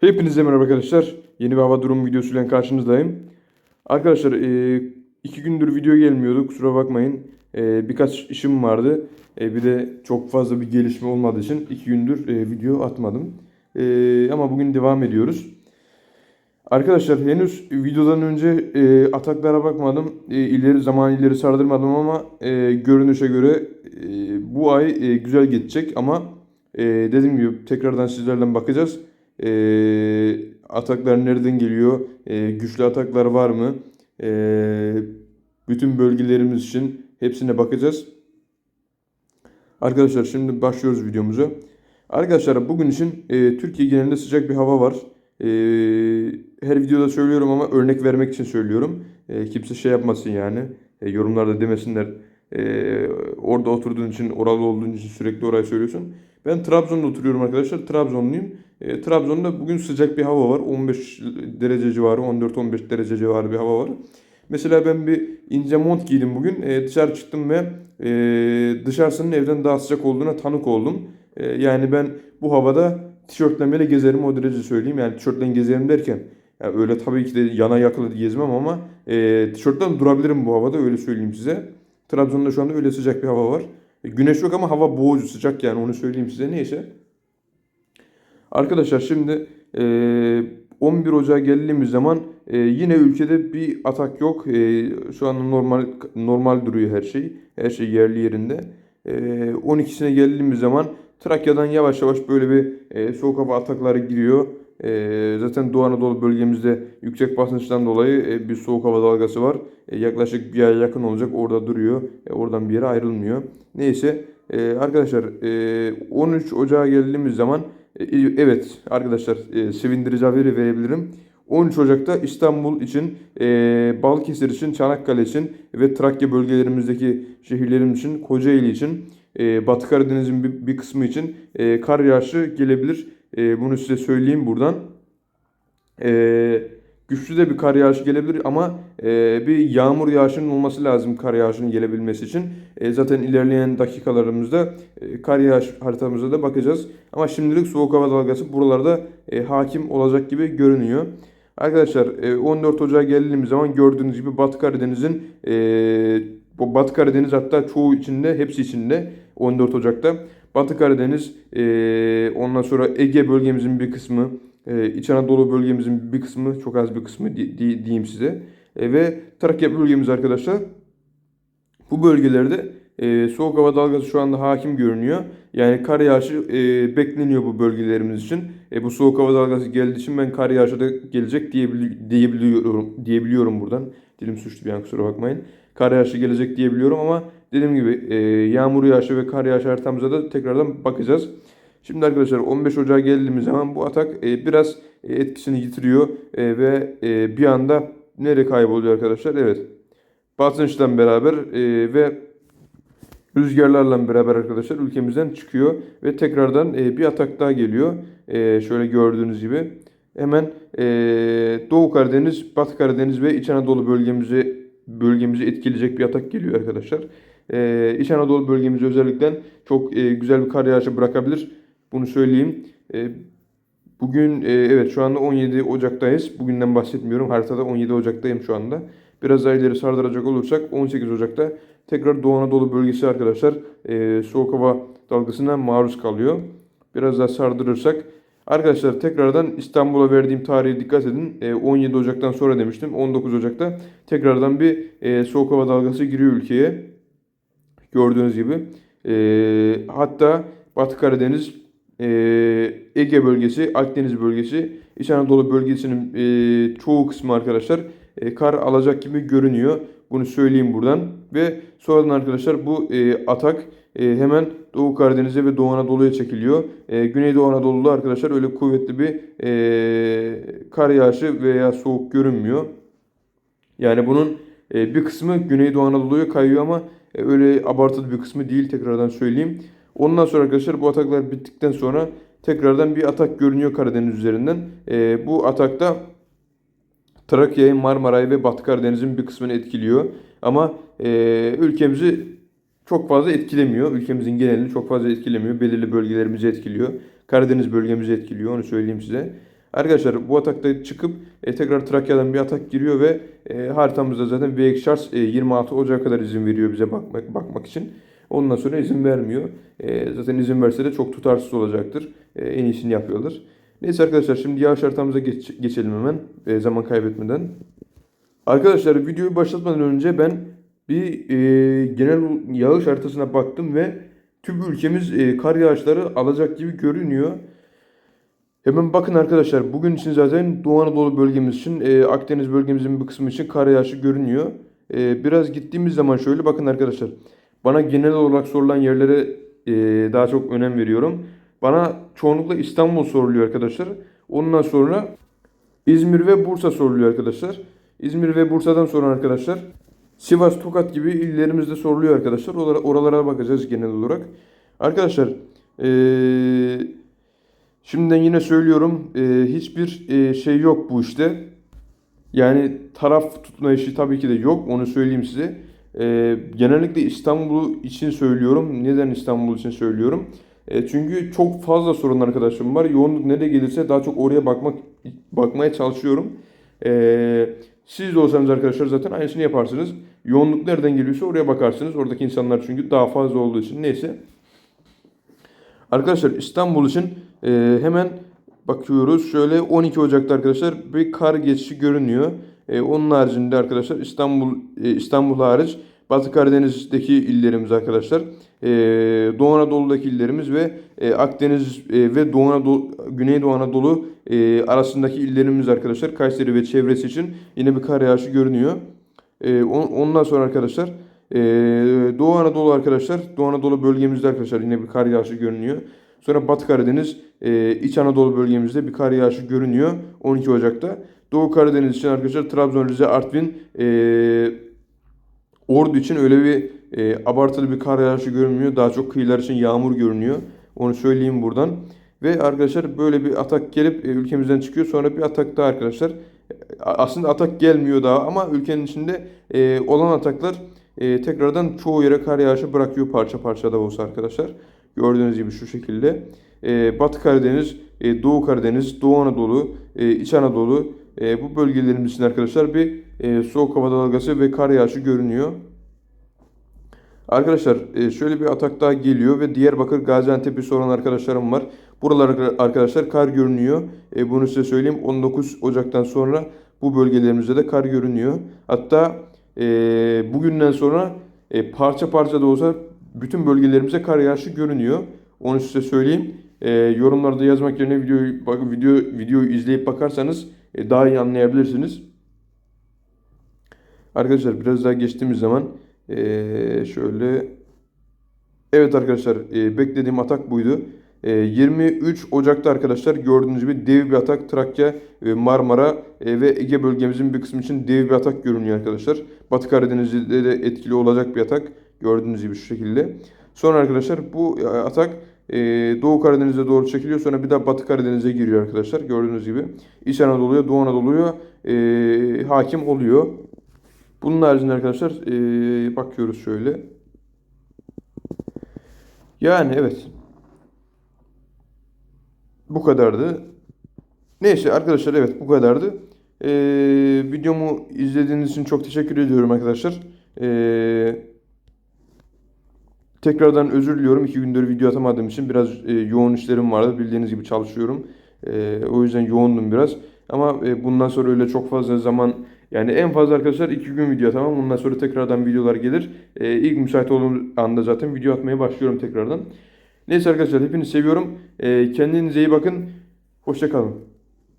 Hepinize merhaba arkadaşlar. Yeni bir hava durumu videosuyla karşınızdayım. Arkadaşlar e, iki gündür video gelmiyordu. Kusura bakmayın. E, birkaç işim vardı. E, bir de çok fazla bir gelişme olmadığı için iki gündür video atmadım. Ama bugün devam ediyoruz. Arkadaşlar henüz videodan önce ataklara bakmadım. İleri zaman ileri sardırmadım ama görünüşe göre bu ay güzel geçecek ama dediğim gibi tekrardan sizlerle bakacağız. E, ataklar nereden geliyor? E, güçlü ataklar var mı? E, bütün bölgelerimiz için hepsine bakacağız. Arkadaşlar şimdi başlıyoruz videomuza. Arkadaşlar bugün için e, Türkiye genelinde sıcak bir hava var. E, her videoda söylüyorum ama örnek vermek için söylüyorum. E, kimse şey yapmasın yani. E, yorumlarda demesinler. E, orada oturduğun için, oralı olduğun için sürekli orayı söylüyorsun. Ben Trabzon'da oturuyorum arkadaşlar. Trabzonluyum. E, Trabzon'da bugün sıcak bir hava var. 15 derece civarı, 14-15 derece civarı bir hava var. Mesela ben bir ince mont giydim bugün. E, dışarı çıktım ve e, dışarısının evden daha sıcak olduğuna tanık oldum. E, yani ben bu havada tişörtle bile gezerim o derece söyleyeyim. Yani tişörtle gezerim derken yani öyle tabii ki de yana yakılı gezmem ama e, tişörtle durabilirim bu havada öyle söyleyeyim size. Trabzon'da şu anda öyle sıcak bir hava var. E, güneş yok ama hava boğucu sıcak yani onu söyleyeyim size. Neyse. Arkadaşlar şimdi e, 11 Ocağı geldiğimiz zaman e, yine ülkede bir atak yok. E, şu an normal normal duruyor her şey. Her şey yerli yerinde. E, 12'sine geldiğimiz zaman Trakya'dan yavaş yavaş böyle bir e, soğuk hava atakları giriyor. E, zaten Doğu Anadolu bölgemizde yüksek basınçtan dolayı e, bir soğuk hava dalgası var. E, yaklaşık bir aya yakın olacak orada duruyor. E, oradan bir yere ayrılmıyor. Neyse e, arkadaşlar e, 13 Ocağı geldiğimiz zaman e, evet arkadaşlar e, sevindirici haberi verebilirim. 13 Ocak'ta İstanbul için, e, Balıkesir için, Çanakkale için ve Trakya bölgelerimizdeki şehirlerimiz için, Kocaeli için, e, Batı Karadeniz'in bir, kısmı için e, kar yağışı gelebilir. E, bunu size söyleyeyim buradan. E, güçlü de bir kar yağışı gelebilir ama e, bir yağmur yağışının olması lazım kar yağışının gelebilmesi için. E, zaten ilerleyen dakikalarımızda e, kar yağış haritamıza da bakacağız. Ama şimdilik soğuk hava dalgası buralarda e, hakim olacak gibi görünüyor. Arkadaşlar e, 14 Ocağı geldiğimiz zaman gördüğünüz gibi Batı Karadeniz'in e, bu Batı Karadeniz hatta çoğu içinde hepsi içinde 14 Ocak'ta. Batı Karadeniz e, ondan sonra Ege bölgemizin bir kısmı ee, İç Anadolu bölgemizin bir kısmı, çok az bir kısmı di- di- diyeyim size. E, ve Trakya bölgemiz arkadaşlar. Bu bölgelerde e, soğuk hava dalgası şu anda hakim görünüyor. Yani kar yağışı e, bekleniyor bu bölgelerimiz için. E, bu soğuk hava dalgası geldiği için ben kar yağışı da gelecek diyebili- diyebiliyorum, diyebiliyorum buradan. Dilim suçlu bir an kusura bakmayın. Kar yağışı gelecek diyebiliyorum ama dediğim gibi yağmur yağışı ve kar yağışı haritamıza da tekrardan bakacağız. Şimdi arkadaşlar 15 Ocağı geldiğimiz zaman bu atak e, biraz e, etkisini yitiriyor e, ve e, bir anda nereye kayboluyor arkadaşlar? Evet. Basınçtan beraber e, ve rüzgarlarla beraber arkadaşlar ülkemizden çıkıyor ve tekrardan e, bir atak daha geliyor. E, şöyle gördüğünüz gibi hemen e, Doğu Karadeniz, Batı Karadeniz ve İç Anadolu bölgemizi bölgemizi etkileyecek bir atak geliyor arkadaşlar. E, İç Anadolu bölgemizi özellikle çok e, güzel bir kar yağışı bırakabilir. Bunu söyleyeyim. E, bugün e, evet şu anda 17 Ocak'tayız. Bugünden bahsetmiyorum. Haritada 17 Ocak'tayım şu anda. Biraz daha ileri sardıracak olursak 18 Ocak'ta tekrar Doğu Anadolu bölgesi arkadaşlar e, soğuk hava dalgasına maruz kalıyor. Biraz daha sardırırsak Arkadaşlar tekrardan İstanbul'a verdiğim tarihe dikkat edin. E, 17 Ocak'tan sonra demiştim. 19 Ocak'ta tekrardan bir soğuk hava dalgası giriyor ülkeye. Gördüğünüz gibi. Hatta Batı Karadeniz, e, Ege bölgesi, Akdeniz bölgesi, İç Anadolu bölgesinin e, çoğu kısmı arkadaşlar e, kar alacak gibi görünüyor. Bunu söyleyeyim buradan. Ve sonradan arkadaşlar bu e, atak hemen Doğu Karadeniz'e ve Doğu Anadolu'ya çekiliyor. E, Güneydoğu Anadolu'da arkadaşlar öyle kuvvetli bir kar yağışı veya soğuk görünmüyor. Yani bunun bir kısmı Güneydoğu Anadolu'ya kayıyor ama öyle abartılı bir kısmı değil tekrardan söyleyeyim. Ondan sonra arkadaşlar bu ataklar bittikten sonra tekrardan bir atak görünüyor Karadeniz üzerinden. E, bu atakta Trakya'yı, Marmara'yı ve Batı Karadeniz'in bir kısmını etkiliyor. Ama e, ülkemizi çok fazla etkilemiyor. Ülkemizin genelini çok fazla etkilemiyor. Belirli bölgelerimizi etkiliyor. Karadeniz bölgemizi etkiliyor onu söyleyeyim size. Arkadaşlar bu atakta çıkıp e, tekrar Trakya'dan bir atak giriyor ve e, haritamızda zaten VX Charts e, 26 Ocak'a kadar izin veriyor bize bakmak bakmak için. Ondan sonra izin vermiyor. E, zaten izin verse de çok tutarsız olacaktır. E, en iyisini yapıyorlar. Neyse arkadaşlar şimdi yağış haritamıza geç- geçelim hemen e, zaman kaybetmeden. Arkadaşlar videoyu başlatmadan önce ben bir e, genel yağış haritasına baktım ve tüm ülkemiz e, kar yağışları alacak gibi görünüyor. Hemen bakın arkadaşlar bugün için zaten Doğu Anadolu bölgemiz için e, Akdeniz bölgemizin bir kısmı için kar yağışı görünüyor. E, biraz gittiğimiz zaman şöyle bakın arkadaşlar. Bana genel olarak sorulan yerlere e, daha çok önem veriyorum. Bana çoğunlukla İstanbul soruluyor arkadaşlar. Ondan sonra İzmir ve Bursa soruluyor arkadaşlar. İzmir ve Bursa'dan sonra arkadaşlar Sivas, Tokat gibi illerimizde soruluyor arkadaşlar. Oralara, bakacağız genel olarak. Arkadaşlar eee şimdiden yine söylüyorum eee, hiçbir eee, şey yok bu işte. Yani taraf tutma işi tabii ki de yok. Onu söyleyeyim size. Eee, genellikle İstanbul için söylüyorum. Neden İstanbul için söylüyorum? E, çünkü çok fazla sorun arkadaşım var. Yoğunluk nereye gelirse daha çok oraya bakmak bakmaya çalışıyorum. E, siz de olsanız arkadaşlar zaten aynısını yaparsınız. Yoğunluk nereden geliyorsa oraya bakarsınız. Oradaki insanlar çünkü daha fazla olduğu için. Neyse. Arkadaşlar İstanbul için e, hemen bakıyoruz. Şöyle 12 Ocak'ta arkadaşlar bir kar geçişi görünüyor. E, onun haricinde arkadaşlar İstanbul e, İstanbul hariç Batı Karadeniz'deki illerimiz arkadaşlar. E, Doğu Anadolu'daki illerimiz ve e, Akdeniz e, ve Doğu Anadolu, Güneydoğu Anadolu e, arasındaki illerimiz arkadaşlar. Kayseri ve çevresi için yine bir kar yağışı görünüyor. E, on- ondan sonra arkadaşlar e, Doğu Anadolu arkadaşlar, Doğu Anadolu bölgemizde arkadaşlar yine bir kar yağışı görünüyor. Sonra Batı Karadeniz, e, İç Anadolu bölgemizde bir kar yağışı görünüyor 12 Ocak'ta. Doğu Karadeniz için arkadaşlar Trabzon, Rize, Artvin, e, Ordu için öyle bir e, abartılı bir kar yağışı görünmüyor. Daha çok kıyılar için yağmur görünüyor. Onu söyleyeyim buradan. Ve arkadaşlar böyle bir atak gelip e, ülkemizden çıkıyor. Sonra bir atak daha arkadaşlar. Aslında atak gelmiyor daha ama ülkenin içinde e, olan ataklar e, tekrardan çoğu yere kar yağışı bırakıyor parça parça da olsa arkadaşlar. Gördüğünüz gibi şu şekilde. E, Batı Karadeniz, e, Doğu Karadeniz, Doğu Anadolu, e, İç Anadolu e, bu bölgelerimiz arkadaşlar bir e, soğuk hava dalgası ve kar yağışı görünüyor. Arkadaşlar e, şöyle bir atak daha geliyor ve Diyarbakır Gaziantep'i soran arkadaşlarım var. Buralar arkadaşlar kar görünüyor. E, bunu size söyleyeyim 19 Ocak'tan sonra bu bölgelerimizde de kar görünüyor. Hatta e, bugünden sonra e, parça parça da olsa bütün bölgelerimize kar yağışı görünüyor. Onu size söyleyeyim. E, yorumlarda yazmak yerine videoyu bak video videoyu izleyip bakarsanız daha iyi anlayabilirsiniz. Arkadaşlar biraz daha geçtiğimiz zaman eee, şöyle evet arkadaşlar eee, beklediğim atak buydu. Eee, 23 Ocak'ta arkadaşlar gördüğünüz gibi dev bir atak Trakya, e, Marmara e, ve Ege bölgemizin bir kısmı için dev bir atak görünüyor arkadaşlar. Batı Karadeniz'de de etkili olacak bir atak gördüğünüz gibi şu şekilde. Sonra arkadaşlar bu e, atak e, Doğu Karadeniz'e doğru çekiliyor. Sonra bir daha Batı Karadeniz'e giriyor arkadaşlar. Gördüğünüz gibi İç Anadolu'ya, Doğu Anadolu'ya e, hakim oluyor. Bunun haricinde arkadaşlar eee, bakıyoruz şöyle. Yani evet. Bu kadardı. Neyse arkadaşlar evet bu kadardı. Eee, videomu izlediğiniz için çok teşekkür ediyorum arkadaşlar. Eee, tekrardan özür diliyorum. iki gündür video atamadığım için biraz e, yoğun işlerim vardı. Bildiğiniz gibi çalışıyorum. Eee, o yüzden yoğundum biraz. Ama e, bundan sonra öyle çok fazla zaman yani en fazla arkadaşlar iki gün video tamam. Ondan sonra tekrardan videolar gelir. E, ilk müsait olduğum anda zaten video atmaya başlıyorum tekrardan. Neyse arkadaşlar hepinizi seviyorum. E, kendinize iyi bakın. Hoşça kalın.